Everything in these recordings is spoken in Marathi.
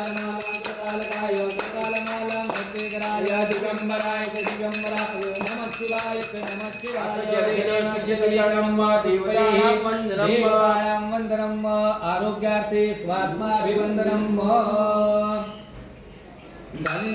कालकाय कालमाला मृत्युगराय दिगंबराय शिवाय वन्दनम् आरोग्यार्थे स्वात्माभिवन्दनम् धनी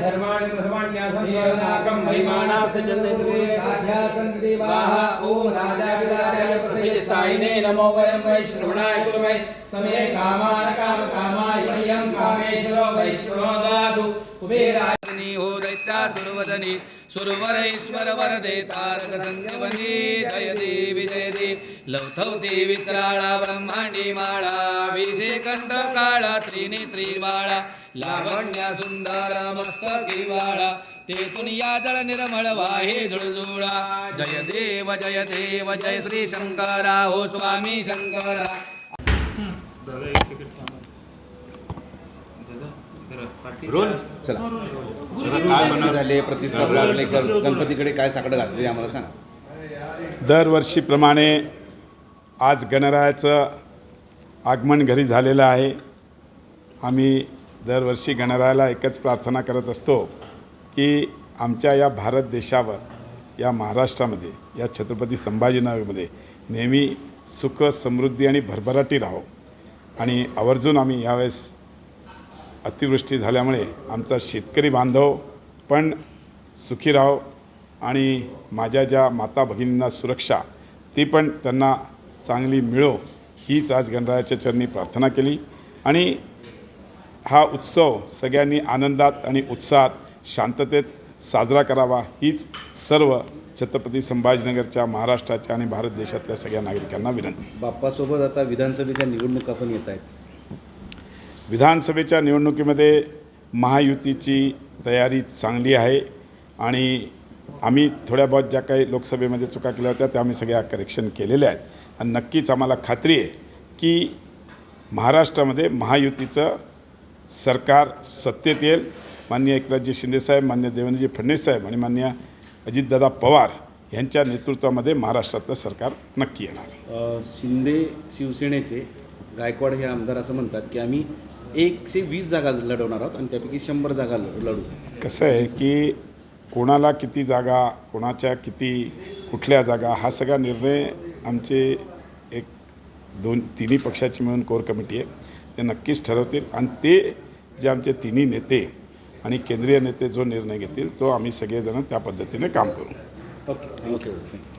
धर्माणि प्रथमान्यासं सायिने नमो वयं वैष्णवणाय कुर्महे समे कामान काम कामाय मह्यं कामेश्वरो वैष्णवो दातु कुबेराय हो दैत्या सुरवदनी सुरवरेश्वर वरदे तारक संजीवनी जयती विजयती लवथवती विक्राळा ब्रह्मांडी माळा विजे कंठ काळा त्रिनेत्री बाळा लावण्या सुंदर मस्तकी बाळा तेथून या जळ निर्मळ वाहे जुळजुळा जय देव जय देव जय श्री शंकरा हो स्वामी शंकरा. चला. काय म्हणा झाले? प्रतिष्ठा लागले गणपतीकडे काय साकडं घातले आम्हाला सांगा. दरवर्षीप्रमाणे आज गणरायाचं आगमन घरी झालेलं आहे. आम्ही दरवर्षी गणरायाला एकच प्रार्थना करत असतो की आमच्या या भारत देशावर या महाराष्ट्रामध्ये या छत्रपती संभाजीनगरमध्ये नेहमी सुख समृद्धी आणि भरभराटी राहो. आणि आवर्जून आम्ही यावेळेस अतिवृष्टी झाल्यामुळे आमचा शेतकरी बांधव पण सुखी राहो आणि माझ्या ज्या माता भगिनींना सुरक्षा ती पण त्यांना चांगली मिळो. हीच आज गणरायाच्या चरणी प्रार्थना केली. आणि हा उत्सव सगळ्यांनी आनंदात आणि उत्साहात शांततेत साजरा करावा हीच सर्व छत्रपती संभाजीनगरच्या महाराष्ट्राच्या आणि भारत देशातल्या सगळ्या नागरिकांना विनंती. बाप्पासोबत आता विधानसभेच्या निवडणुका पण येत आहेत. विधानसभेच्या निवडणुकीमध्ये महायुतीची तयारी चांगली आहे आणि आम्ही थोड्या बहुत ज्या काही लोकसभेमध्ये चुका केल्या होत्या त्या आम्ही सगळ्या करेक्शन केलेल्या आहेत. आणि नक्कीच आम्हाला खात्री आहे की महाराष्ट्रामध्ये महायुतीचं सरकार सत्तेत येईल. माननीय एकनाथजी शिंदेसाहेब मान्य देवेंद्रजी फडणवीस साहेब आणि मान्य अजितदादा पवार यांच्या नेतृत्वामध्ये महाराष्ट्रातलं सरकार नक्की येणार शिंदे शिवसेनेचे गायकवाड हे आमदार असं म्हणतात की आम्ही एकशे वीस जागा लढवणार आहोत आणि त्यापैकी शंभर जागा लढू. कसं आहे की कोणाला किती जागा कोणाच्या किती कुठल्या जागा हा सगळा निर्णय आमचे एक दोन तिन्ही पक्षाची मिळून कोर कमिटी आहे. ते नक्कीच ठरवतील. आणि ते जे आमचे तिन्ही नेते आणि केंद्रीय नेते जो निर्णय घेतील तो आम्ही सगळेजण त्या पद्धतीने काम करू. Okay okay okay